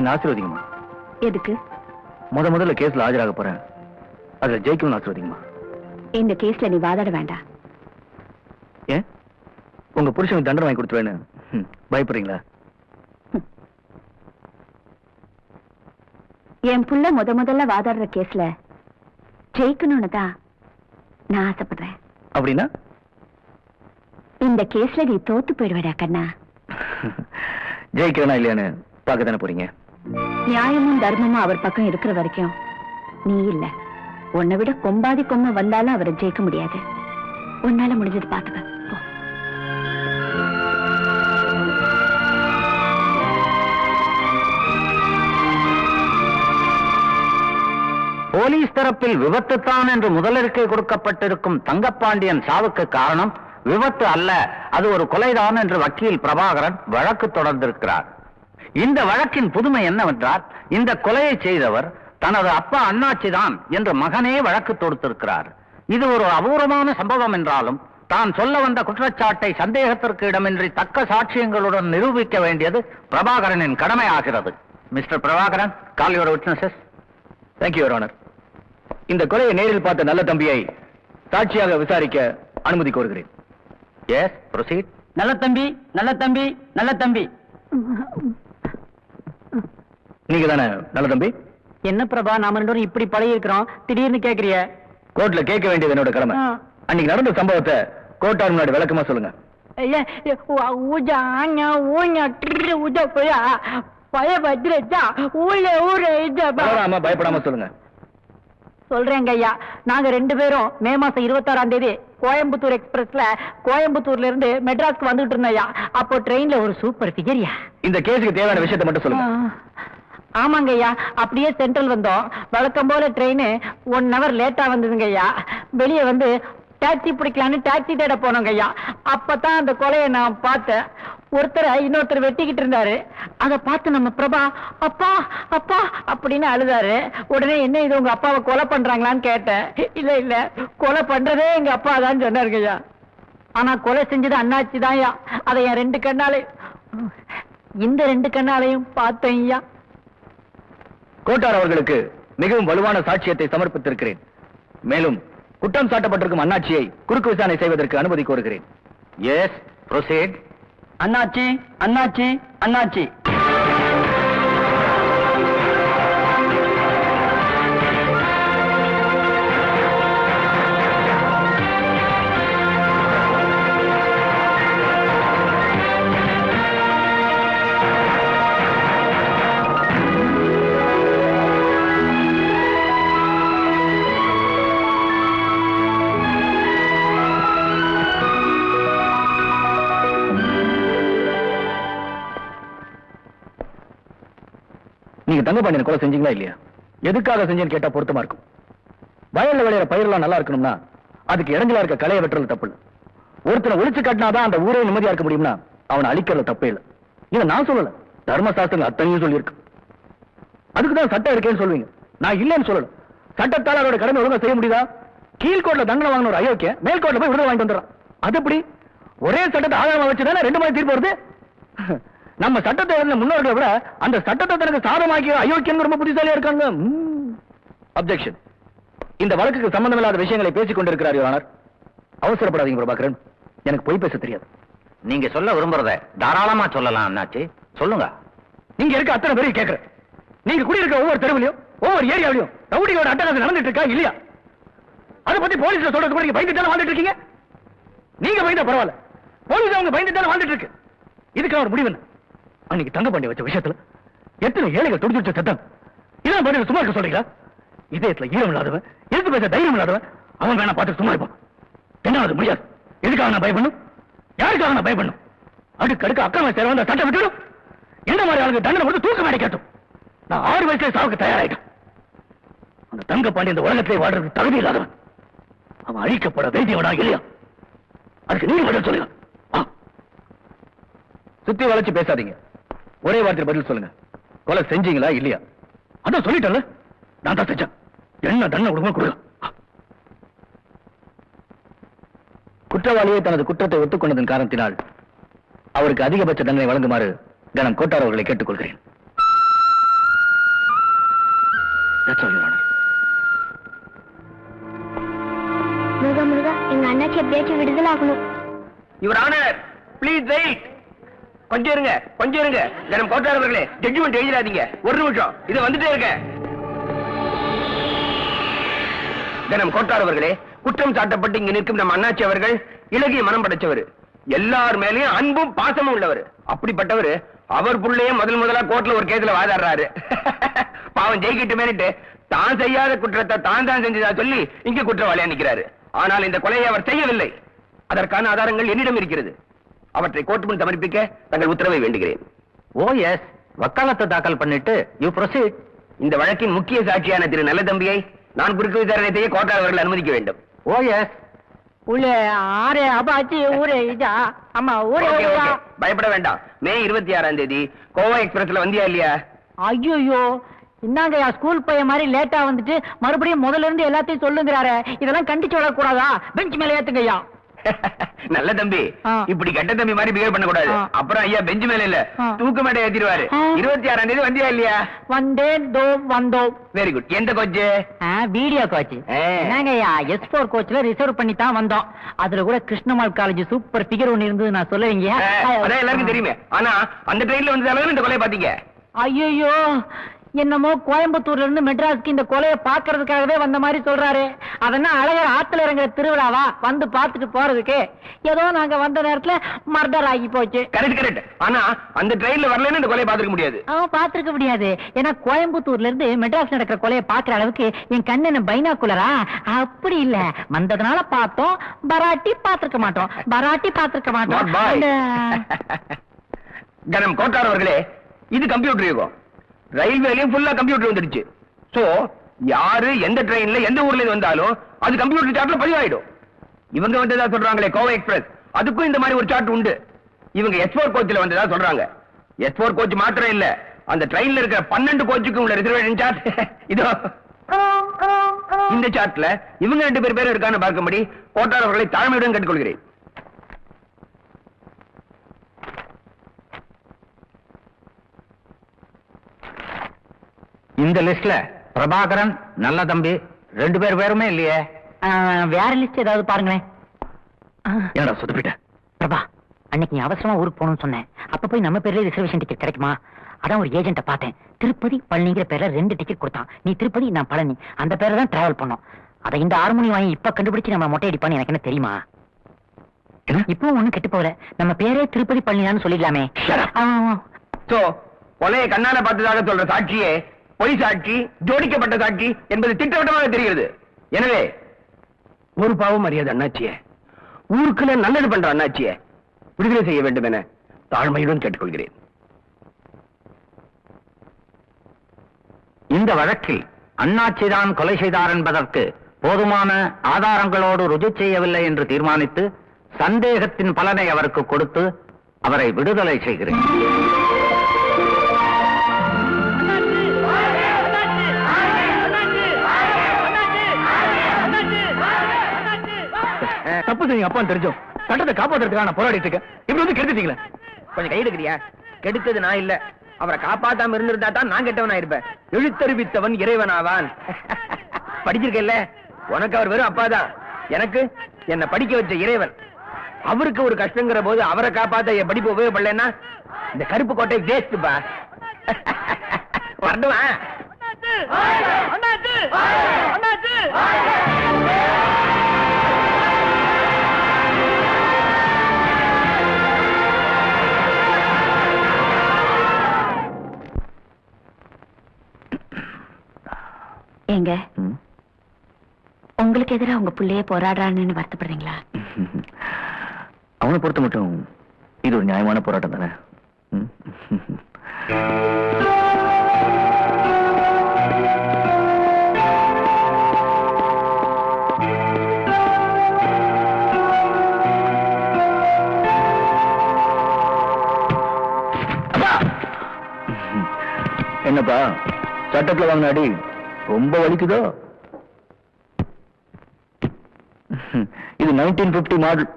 என்ன ஆசீர்வதிங்கம்மா. எதுக்கு? முத முதல்ல கேஸ்ல ஆஜராக போறேன். அதுல ஜெயிக்கணும்னு ஆசீர்வதிங்கம்மா. இந்த கேஸ்ல நீ வாதாட வேண்டாம் ஏன்? உங்க புருஷனுக்கு தண்டனை வாங்கி கொடுத்துருவேன்னு. பயப்படுறீங்களா? என் புள்ள முத முதல்ல வாதாடுற கேஸ்ல ஜெயிக்கணும்னு தான் நான் ஆசைப்படுறேன். அப்படின்னா? இந்த கேஸ்ல நீ தோத்து போயிடுவேடா கண்ணா. ஜெயிக்கிறேனா இல்லையான்னு பார்க்க தானே போறீங்க? நியாயமும் தர்மமும் அவர் பக்கம் இருக்கிற வரைக்கும் நீ இல்ல. உன்னை விட கொம்பாதி கொம்ம வந்தாலும் அவரை ஜெயிக்க முடியாது. உன்னால முடிஞ்சது பாத்துக்க. போலீஸ் தரப்பில் விபத்துத்தான் என்று முதலறிக்கை கொடுக்கப்பட்டிருக்கும் தங்கப்பாண்டியன் சாவுக்கு காரணம் விபத்து அல்ல அது ஒரு கொலைதான் என்று வக்கீல் பிரபாகரன் வழக்கு தொடர்ந்திருக்கிறார். இந்த வழக்கின் புதுமை என்னவென்றால் இந்த கொலையை செய்தவர் தனது அப்பா அண்ணாச்சிதான் என்று மகனே வழக்கு தொடுத்திருக்கிறார். இது ஒரு அபூர்வமான சம்பவம் என்றாலும் தான் சொல்ல வந்த குற்றச்சாட்டை சந்தேகத்திற்கு இடமின்றி தக்க சாட்சியங்களுடன் நிரூபிக்க வேண்டியது பிரபாகரனின் கடமையாகிறது. Mister Prabhakaran call your witnesses thank you your honour இந்த கொலையை நேரில் பார்த்த நல்ல தம்பியை சாட்சியாக விசாரிக்க அனுமதி கோருகிறேன். எஸ் ப்ரொசீட் நல்ல தம்பி நல்ல தம்பி நல்ல தம்பி. நீங்க தானே நல்ல தம்பி. என்ன பிரபா நாம ரெண்டு இப்படி பழகி இருக்கிறோம் திடீர்னு கேக்குறிய. கோர்ட்ல கேட்க வேண்டியது என்னோட கடமை. அன்னைக்கு நடந்த சம்பவத்தை கோர்ட்டார் முன்னாடி விளக்கமா சொல்லுங்க. பயப்படாம சொல்லுங்க. சொல்றேங்க ஐயா. நாங்க ரெண்டு பேரும் மே மாசம் இருபத்தாறாம் தேதி கோயம்புத்தூர் எக்ஸ்பிரஸ்ல கோயம்புத்தூர்ல இருந்து மெட்ராஸ்க்கு வந்துட்டு இருந்தோம் அப்போ ட்ரெயின்ல ஒரு சூப்பர் ஃபிகரியா இந்த கேஸுக்கு தேவையான விஷயத்தை மட்டும் சொல்லுங்க. ஆமாங்க ஐயா அப்படியே சென்ட்ரல் வந்தோம். வழக்கம் போல ட்ரெயின் ஒன் ஹவர் லேட்டா வந்ததுங்க ஐயா வெளியே வந்து டாக்ஸி பிடிக்கலான்னு டாக்ஸி தேட போனோங்க ஐயா அப்பதான் அந்த கொலையை நான் பார்த்தேன். ஒருத்தரை இன்னொருத்தர் வெட்டிக்கிட்டு இருந்தாரு. அதை பார்த்து நம்ம பிரபா அப்பா அப்பா அப்படின்னு அழுதாரு. உடனே என்ன இது உங்க அப்பாவை கொலை பண்றாங்களான்னு கேட்டேன். இல்ல இல்ல கொலை பண்றதே எங்க அப்பா தான் சொன்னாருங்க ஐயா ஆனா கொலை செஞ்சது அண்ணாச்சி தான் ஐயா அதை என் ரெண்டு கண்ணாலே இந்த ரெண்டு கண்ணாலையும் பார்த்தேன் ஐயா. கோட்டார் அவர்களுக்கு மிகவும் வலுவான சாட்சியத்தை சமர்ப்பித்திருக்கிறேன். மேலும் குற்றம் சாட்டப்பட்டிருக்கும் அண்ணாச்சியை குறுக்கு விசாரணை செய்வதற்கு அனுமதி கோருகிறேன். எஸ் ப்ரொசீட் அண்ணாச்சி அண்ணாச்சி அண்ணாச்சி. நீங்க தங்கப்பாண்டியன் கொலை செஞ்சீங்களா இல்லையா? எதுக்காக செஞ்சேன்னு கேட்டா பொருத்தமா இருக்கும். வயல்ல விளையிற பயிரெல்லாம் நல்லா இருக்கணும்னா அதுக்கு இடைஞ்சலா இருக்க களையை வெட்டுறது தப்பு ஒருத்தனை ஒழிச்சு கட்டினாதான் அந்த ஊரே நிம்மதியா இருக்க முடியும்னா அவனை அழிக்கிறது தப்பே இல்லை. இதை நான் சொல்லல. தர்மசாஸ்திரங்க அத்தனையும் சொல்லியிருக்கு. அதுக்கு தான் சட்டம் இருக்கேன்னு சொல்லுவீங்க. நான் இல்லைன்னு சொல்லல. சட்டத்தால் அவரோட கடமை ஒழுங்கா செய்ய முடியுதா? கீழ்கோட்டில் தண்டனை வாங்கின ஒரு அயோக்கிய மேல்கோட்டில் போய் விடுதலை வாங்கிட்டு வந்துடுறான். அது எப்படி? ஒரே சட்டத்தை ஆதாரமா வச்சுதானே ரெண்டு மணி தீர்ப்பு வருது? நம்ம சட்டத்தை எழுதின முன்னோர்களை விட அந்த சட்டத்தை தனக்கு சாதமாக்கிய அயோக்கியன் ரொம்ப புத்திசாலியா இருக்காங்க. அப்ஜெக்ஷன் இந்த வழக்குக்கு சம்பந்தமில்லாத விஷயங்களை பேசிக் கொண்டிருக்கிறார் யுவர் அவசரப்படாதீங்க பிரபாகரன். எனக்கு பொய் பேச தெரியாது. நீங்க சொல்ல விரும்புறத தாராளமா சொல்லலாம் அண்ணாச்சி. சொல்லுங்க. நீங்க இருக்க அத்தனை பேரையும் கேட்கிறேன் நீங்க குடியிருக்க ஒவ்வொரு தெருவிலையும் ஒவ்வொரு ஏரியாவிலையும் ரவுடிகளோட அட்டகாசம் நடந்துட்டு இருக்கா இல்லையா? அதை பத்தி போலீஸ்ல சொல்றது கூட நீங்க பயந்து தானே வாழ்ந்துட்டு இருக்கீங்க நீங்க பயந்தா பரவாயில்ல. போலீஸ் அவங்க பயந்து தானே வாழ்ந்துட்டு இருக்கு இதுக்கு ஒரு முடிவு என்ன? அன்னைக்கு தங்க பாண்டி வச்ச விஷயத்துல எத்தனை ஏழைகள் துடிச்சு சத்தம்? இதான் பண்ணி சும்மா இருக்க சொல்றீங்களா? இதயத்துல ஈரம் இல்லாதவன் எதிர்த்து பேச தைரியம் இல்லாதவன்? அவன் வேணா பார்த்து சும்மா இருப்பான். என்ன அது முடியாது. எதுக்காக நான் பயப்படணும்? யாருக்காக நான் பயப்படணும்? அடுக்கு அடுக்கு அக்கிரமம் சேர வந்த சட்டம் விட்டுடும். என்ன மாதிரி ஆளுங்க தண்டனை கொடுத்து தூக்க மேடை கேட்டும். நான் ஆறு வயசுல சாவுக்கு தயாராயிட்டேன். அந்த தங்க பாண்டி இந்த உலகத்திலே வாழ்றதுக்கு தகுதி இல்லாதவன். அவன் அழிக்கப்பட வேண்டியவனா இல்லையா? அதுக்கு நீங்க பதில் சொல்லுங்க. ஆ. சுத்தி வளைச்சு பேசாதீங்க. ஒரே வார்த்தை பதில் சொல்லுங்க. கொலை செஞ்சீங்களா இல்லையா? அதான் சொல்லிட்டேன்ல. நான் தான் செஞ்சேன். என்ன தண்டனை கொடுங்க கொடுங்க குற்றவாளியை தனது குற்றத்தை ஒத்துக்கொண்டதன் காரணத்தினால் அவருக்கு அதிகபட்ச தண்டனை வழங்குமாறு கணம் கோட்டார் அவர்களை கேட்டுக்கொள்கிறேன். முருகா முருகா எங்க அண்ணாச்சி எப்படியாச்சும் விடுதலை ஆகணும் யுவர் ஆனர் ப்ளீஸ் வெயிட் கொஞ்சம் இருங்க கொஞ்சம் இருங்க. தினம் கோட்டார் அவர்களே ஜட்ஜ்மெண்ட் எழுதிடாதீங்க. ஒரு நிமிஷம் இது வந்துட்டே இருக்க தினம் கோட்டார் அவர்களே குற்றம் சாட்டப்பட்டு இங்க நிற்கும் நம்ம அண்ணாச்சி அவர்கள் இலகிய மனம் படைச்சவர் எல்லார் மேலயும் அன்பும் பாசமும் உள்ளவர். அப்படிப்பட்டவர் அவர் புள்ளையே முதல் முதலா கோர்ட்ல ஒரு கேஸ்ல வாதாடுறாரு. பாவம் ஜெயிக்கிட்டுமேனுட்டு தான் செய்யாத குற்றத்தை தான் தான் செஞ்சதா சொல்லி இங்க குற்றவாளியா நிக்கிறாரு. ஆனால் இந்த கொலையை அவர் செய்யவில்லை. அதற்கான ஆதாரங்கள் என்னிடம் இருக்கிறது. அவற்றை கோர்ட் முன் சமர்ப்பிக்க தங்கள் உத்தரவை வேண்டுகிறேன். ஓ எஸ் வக்காலத்தை தாக்கல் பண்ணிட்டு யூ ப்ரொசீட் இந்த வழக்கின் முக்கிய சாட்சியான திரு நல்லதம்பியை நான் குறுக்கு விசாரணை செய்ய கோர்ட்டார் அவர்கள் அனுமதிக்க வேண்டும். ஓ எஸ் உள்ளே ஆரே அப்பாச்சி ஊரே இதா. அம்மா ஊரே. பயப்பட வேண்டாம். மே இருபத்தி ஆறாம் தேதி கோவா எக்ஸ்பிரஸ்ல வந்தியா இல்லையா? ஐயோ என்னங்கய்யா ஸ்கூல் பையன் மாதிரி லேட்டா வந்துட்டு மறுபடியும் முதல்ல இருந்து எல்லாத்தையும் சொல்லுங்கிறாரு. இதெல்லாம் கண்டிச்சு விடக்கூடாதா? பெஞ்ச் மேல ஏத்துங்கய்யா. நல்ல தம்பி. இப்படி கெட்ட தம்பி மாதிரி பிஹேவ் பண்ண கூடாது. அப்புறம் ஐயா பெஞ்சு மேல இல்ல. தூக்கு மேடை ஏத்திடுவாரு. இருபத்தி ஆறாம் தேதி வந்தியா இல்லையா? வந்தேன் தோ வந்தோம். வெரி குட் எந்த கோச்சு வீடியோ கோச் ஆ. என்னங்கய்யா எஸ் போர் கோச்ல ரிசர்வ் பண்ணி தான் வந்தோம். அதுல கூட கிருஷ்ணமால் காலேஜ் சூப்பர் ஃபிகர் ஒன்னு இருந்தது நான் சொல்லுவீங்க அதான் எல்லாருக்கும் தெரியுமே. ஆனா அந்த ட்ரெயின்ல வந்ததால இந்த கொலையை பாத்தீங்க ஐயோ என்னமோ கோயம்புத்தூர்ல இருந்து மெட்ராஸ்க்கு இந்த கொலையை பாக்குறதுக்காகவே வந்த மாதிரி சொல்றாரு. அதென்ன அழகர் ஆத்துல இறங்குற திருவிழாவா? வந்து பார்த்துட்டு போறதுக்கு. ஏதோ நாங்க வந்த நேரத்துல மர்டர் ஆகி போச்சு. Correct correct. ஆனா அந்த ட்ரெயின்ல வரலன்னு இந்த கொலையை பாத்துக்க முடியாது. அவன் பாத்துருக்க முடியாது. ஏன்னா கோயம்புத்தூர்ல இருந்து மெட்ராஸ் நடக்கிற கொலையை பாக்குற அளவுக்கு என் கண்ணு என்ன பைனாக்குலரா அப்படி இல்ல. வந்ததுனால பார்த்தோம். பராட்டி பாத்திருக்க மாட்டோம். பராட்டி பாத்திருக்க மாட்டோம். கனம் கோட்டார் அவர்களே இது கம்ப்யூட்டர் யுகம். ரயில்வேலயும் ஃபுல்லா கம்ப்யூட்டர் வந்துடுச்சு. சோ யாரு எந்த ட்ரெயின்ல எந்த ஊர்ல இருந்து வந்தாலும் அது கம்ப்யூட்டர் சார்ட்ல பதிவாயிடும். இவங்க வந்ததா சொல்றாங்களே கோவா எக்ஸ்பிரஸ் அதுக்கும் இந்த மாதிரி ஒரு சார்ட் உண்டு. இவங்க எஸ் போர் கோச்ல வந்ததா சொல்றாங்க. எஸ் போர் கோச் மாத்திரம் இல்ல. அந்த ட்ரெயின்ல இருக்கிற பன்னெண்டு கோச்சுக்கும் உள்ள ரிசர்வேஷன் சார்ட் இதோ. இந்த சார்ட்ல இவங்க ரெண்டு பேர் பேரும் இருக்கான்னு பார்க்கும்படி கோட்டாளர்களை அவர்களை தாழ்மையுடன் கேட்டுக்கொள்கிறேன். இந்த லிஸ்ட்ல பிரபாகரன் நல்ல தம்பி ரெண்டு பேர் பேருமே இல்லையே. வேற லிஸ்ட் ஏதாவது பாருங்களேன். என்னடா சொதப்பிட்ட? பிரபா அன்னைக்கு நீ அவசரமா ஊருக்கு போகணும்னு சொன்னேன். அப்ப போய் நம்ம பேர்ல ரிசர்வேஷன் டிக்கெட் கிடைக்குமா? அதான் ஒரு ஏஜென்ட்ட பார்த்தேன். திருப்பதி பழனிங்கிற பேர்ல ரெண்டு டிக்கெட் கொடுத்தான். நீ திருப்பதி நான் பழனி. அந்த பேர்ல தான் டிராவல் பண்ணோம். அதை இந்த ஆறு மணி வாங்கி இப்ப கண்டுபிடிச்சு நம்ம மொட்டை அடிப்பான்னு எனக்கு என்ன தெரியுமா? இப்போ ஒண்ணும் கெட்டு போகல. நம்ம பேரே திருப்பதி பழனிதான்னு சொல்லிடலாமே. கொலையை கண்ணால பார்த்ததாக சொல்ற சாட்சியே பொய் சாட்சி ஜோடிக்கப்பட்ட சாட்சி என்பது திட்டவட்டமாக தெரிகிறது. எனவே ஒரு பாவம் அறியாத அண்ணாச்சிய ஊருக்குள்ள நல்லது பண்ற அண்ணாச்சிய விடுதலை செய்ய வேண்டும் என தாழ்மையுடன் கேட்டுக்கொள்கிறேன். இந்த வழக்கில் அண்ணாச்சிதான் கொலை செய்தார் என்பதற்கு போதுமான ஆதாரங்களோடு ருஜு செய்யவில்லை என்று தீர்மானித்து சந்தேகத்தின் பலனை அவருக்கு கொடுத்து அவரை விடுதலை செய்கிறேன். தப்பு செஞ்சு அப்பா தெரிஞ்சோம் சட்டத்தை காப்பாத்துறதுக்காக நான் போராடிட்டு இருக்கேன் இப்படி வந்து கெடுத்துட்டீங்களே கொஞ்சம் கை எடுக்கிறியா கெடுத்தது நான் இல்ல அவரை காப்பாத்தாம இருந்திருந்தா தான் நான் கெட்டவனா இருப்பேன் எழுத்தறிவித்தவன் இறைவனாவான் படிச்சிருக்கேல்ல உனக்கு அவர் வெறும் அப்பாதான் எனக்கு என்ன படிக்க வச்ச இறைவன் அவருக்கு ஒரு கஷ்டங்கிற போது அவரை காப்பாத்த என் படிப்பு உபயோகப்படலன்னா இந்த கருப்பு கோட்டை வேஸ்ட்பா வரணுமா ஏங்க? உங்களுக்கு எதிரா உங்க புள்ளைய போராடுறான்னு வருத்தப்படுறீங்களா? அவனை பொறுத்த மட்டும் இது ஒரு நியாயமான போராட்டம் தானே! என்னப்பா சட்டத்துல வாங்கின அடி ரொம்ப வலிக்குதோ? இது நைன்டீன் பிப்டி மாடல்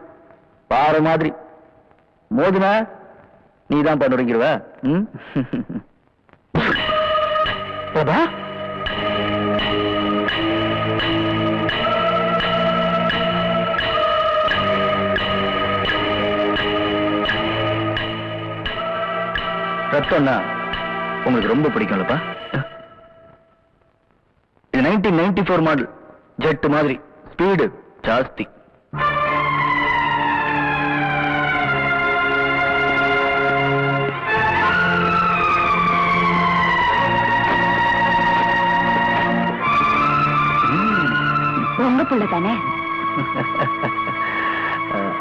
பாரு மாதிரி. மோதுனா நீ தான் பண்ணுறீங்கிருவ பிரபா? ரத்தம்னா உங்களுக்கு ரொம்ப பிடிக்கும்லப்பா. Nineteen ninety four model. Jet மாதிரி. ஸ்பீடு ஜாஸ்தி. உங்க புள்ள தானே?